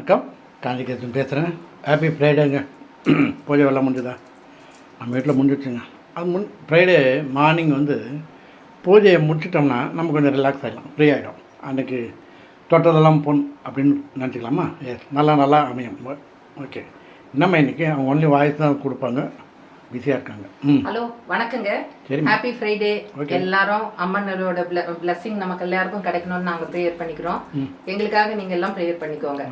வணக்கம். காஞ்சிகேசன் பேசுகிறேன் ஹாப்பி ஃப்ரைடேங்க பூஜை வெள்ளம் முடிஞ்சுதா? நம்ம வீட்டில் முடிஞ்சிடுச்சுங்க. அது முன் ஃப்ரைடே மார்னிங் வந்து பூஜையை முடிச்சிட்டோம்னா நம்ம கொஞ்சம் ரிலாக்ஸ் ஆகிடலாம் ஃப்ரீ ஆகிடும் அன்றைக்கி தொட்டதெல்லாம் பொன் அப்படின்னு நினச்சிக்கலாமா? எஸ் நல்லா நல்லா அமையும். ஓகே என்னம்மா இன்றைக்கி அவங்க ஒன்லி வாய்ஸ் தான் கொடுப்பாங்க. பிஸியாக இருக்காங்க. ஹலோ வணக்கங்க. Happy Friday. எல்லாரும் அம்மனோட பிளஸிங் நமக்கு எல்லாருக்கும் கிடைக்கணும்னு நாங்க ப்ரேயர் பண்ணிக்கிறோம். எங்களுக்காக நீங்க எல்லாம் ப்ரேயர் பண்ணிக்கோங்க.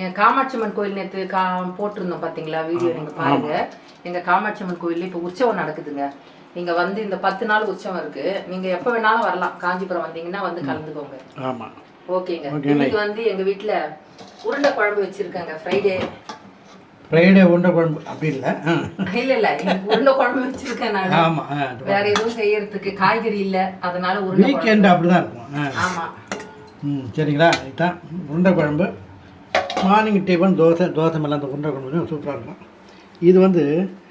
என் காமாட்சி அம்மன் கோயில் நேத்து கா போட்டிருந்தோம் பாத்தீங்களா வீடியோ நீங்க பாருங்க. எங்க காமாட்சி அம்மன் கோயில்ல இப்ப உற்சவம் நடக்குதுங்க. நீங்க வந்து இந்த பத்து நாள் உற்சவம் இருக்கு. நீங்க எப்ப வேணாலும் வரலாம். காஞ்சிபுரம் வந்தீங்கன்னா வந்து கலந்துக்கோங்க. ஆமாம் ஓகேங்க. இன்னைக்கு வந்து எங்க வீட்ல உருண்டை குழம்பு வச்சிருக்காங்க. ஃப்ரைடே ஃப்ரைடே உருண்டை குழம்பு அப்படி இல்லை. இல்ல இல்ல உருண்டை குழம்பு வச்சிருக்கேன் நான். ஆமாம் ஆ வேற எதுவும் செய்யறதுக்கு காய்கறி இல்ல அதனால உருண்டை. வீக்கெண்டு அப்படி தான் இருக்கும். ஆ. ஆமா. ம் சரிங்களா? இதுதான் உருண்டை குழம்பு. மார்னிங் டிஃபன் தோசை தோசை மேலே அந்த உருண்டை குழம்பு சூப்பராக இருக்கும். இது வந்து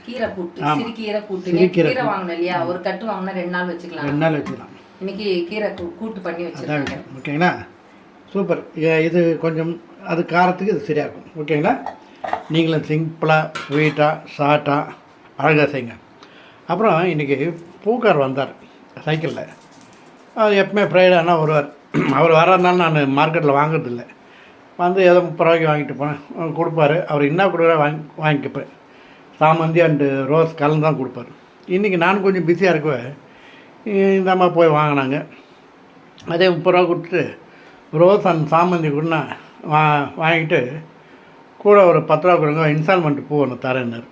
கீரை கூட்டு ஆமா. சிறுகீரை கூட்டு. கீரை வாங்கணும் இல்லையா? ஒரு கட்டு வாங்கினா ரெண்டு நாள் வச்சுக்கலாம். ரெண்டு நாள் வச்சுக்கலாம். இன்னைக்கு கீரை கூட்டு பண்ணி விஷயம். ஓகேங்களா? சூப்பர். இது கொஞ்சம் அது காரத்துக்கு இது சரியாக இருக்கும். ஓகேங்களா? நீங்களும் சிம்பிளாக ஸ்வீட்டாக ஷார்ட்டாக அழகாக செய்யுங்க அப்புறம் இன்றைக்கி பூக்கார் வந்தார் சைக்கிளில். அது எப்பவுமே ஃப்ரைடே வருவார். அவர் வர்றதுனால நான் மார்க்கெட்டில் வாங்குறதில்ல. வந்து ஏதோ முப்பது ரூபாய்க்கு வாங்கிட்டு போனேன். கொடுப்பாரு. அவர் என்ன கொடுக்குறா வாங்கி வாங்கிக்கப்பேன் சாமந்தி அண்டு ரோஸ் கலந்து தான் கொடுப்பாரு. இன்றைக்கி நான் கொஞ்சம் பிஸியாக இருக்கவே இந்த அம்மா போய் வாங்கினாங்க. அதே முப்பது ரூபா கொடுத்துட்டு ரோஸ் அண்ட் சாமந்தி கூட வா வாங்கிட்டு கூட ஒரு பத்து ரூபா கொடுங்க இன்ஸ்டால்மெண்ட் பூ ஒன்று தரேன்னாரு.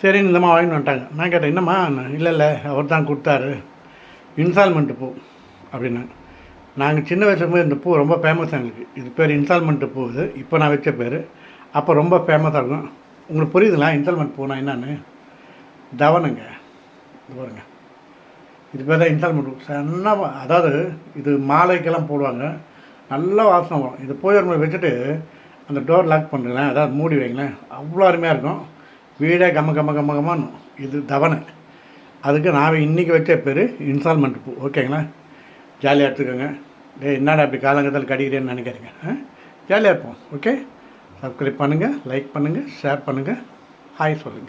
சரின்னு இந்த அம்மா வாங்கிட்டு வந்துட்டாங்க. நான் கேட்டேன் என்னம்மா இல்லை இல்லை அவர் தான் கொடுத்தாரு. இன்ஸ்டால்மெண்ட்டு பூ அப்படின்னாங்க. நாங்கள் சின்ன வயசுல இந்த பூ ரொம்ப ஃபேமஸ் எங்களுக்கு. இது பேர் இன்ஸ்டால்மெண்ட்டு பூ இது. இப்போ நான் வச்ச பேர். அப்போ ரொம்ப ஃபேமஸாக இருக்கும். உங்களுக்கு புரியுதுங்களா இன்ஸ்டால்மெண்ட் பூனா என்னன்னு? தவனுங்க இது பாருங்க. இது பேர் தான் இன்ஸ்டால்மெண்ட் சன்னா அதாவது இது மாலைக்கெல்லாம் போடுவாங்க. நல்லா வாசனை வரும். இது போய் ஒரு வச்சுட்டு அந்த டோர் லாக் பண்ணுறேன் அதாவது மூடி வைங்களேன் அவ்வளோ அருமையாக இருக்கும். வீடே கம கம கம கமன்னு இது தவணை. அதுக்கு நான் இன்றைக்கி வச்ச பேர் இன்ஸ்டால்மெண்ட் பூ. ஓகேங்களா ஜாலியாக எடுத்துக்கோங்க. டேய் என்னடா அப்படி காலங்கத்தில் கடிக்கிறேன்னு நினைக்கிறீங்க ஆ? ஜாலியாக இருப்போம். ஓகே சப்ஸ்கிரைப் பண்ணுங்கள் லைக் பண்ணுங்கள் ஷேர் பண்ணுங்கள் ஹாய் சொல்லுங்கள்